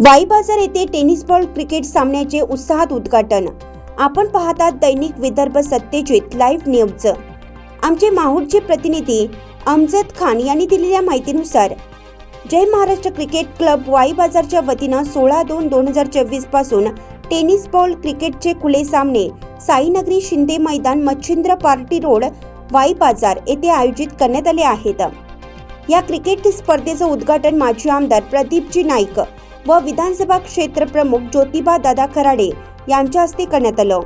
वाई बाजार येथे tennis ball cricket सामन्याचे उत्साहात उद्घाटन. आपण पाहतात दैनिक विदर्भ सत्यजित लाईव्ह न्यूज आमचे माहूरचे प्रतिनिधी अमजद खान यांनी दिलेल्या माहितीनुसार जय महाराष्ट्र क्रिकेट क्लब वाई बाजारच्या वतीनं सोळा दोन दोन हजार चोवीसपासून टेनिस बॉल क्रिकेटचे खुले सामने साईनगरी शिंदे मैदान मच्छिंद्र पार्टी रोड वाई बाजार येथे आयोजित करण्यात आले आहेत. या क्रिकेट स्पर्धेचं उद्घाटन माजी आमदार प्रदीपजी नाईक व विधानसभा क्षेत्र प्रमुख ज्योतिबा दादा खराडे यांच्या हस्ते करण्यात आलं.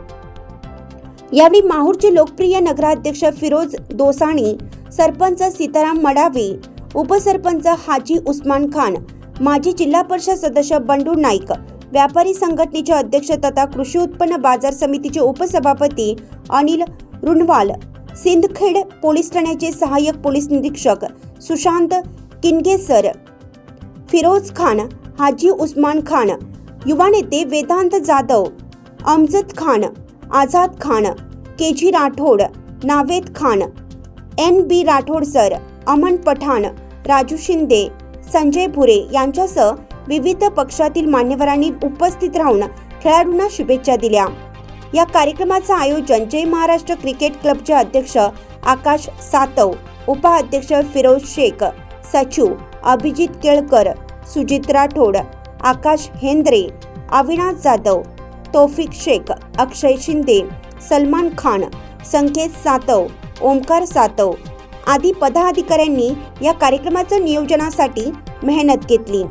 यावेळी माहूरचे लोकप्रिय नगराध्यक्ष फिरोज दोसाणी सरपंच सीताराम मडावी उपसरपंच हाजी उस्मान खान माजी जिल्हा परिषद सदस्य बंडू नाईक व्यापारी संघटनेचे अध्यक्ष तथा कृषी उत्पन्न बाजार समितीचे उपसभापती अनिल रुणवाल सिंदखेड पोलीस ठाण्याचे सहाय्यक पोलीस निरीक्षक सुशांत किनगेसर फिरोज खान हाजी उस्मान खान युवा नेते Vedant Jadhav Amjad Khan Azad Khan K G Rathod Naved Khan N B Rathod sir Aman Pathan Raju Shinde Sanjay Bhure यांच्यासह विविध पक्षातील मान्यवरांनी उपस्थित राहून खेळाडूंना शुभेच्छा दिल्या. या कार्यक्रमाचं आयोजन जय महाराष्ट्र क्रिकेट क्लबचे अध्यक्ष आकाश सातव उपाध्यक्ष फिरोज शेख सचिव अभिजित केळकर सुजित राठोड आकाश हेंद्रे अविनाश जाधव तौफिक शेख अक्षय शिंदे सलमान खान संकेत सातव ओमकार सातव आदी पदाधिकाऱ्यांनी या कार्यक्रमाच्या नियोजनासाठी मेहनत घेतली.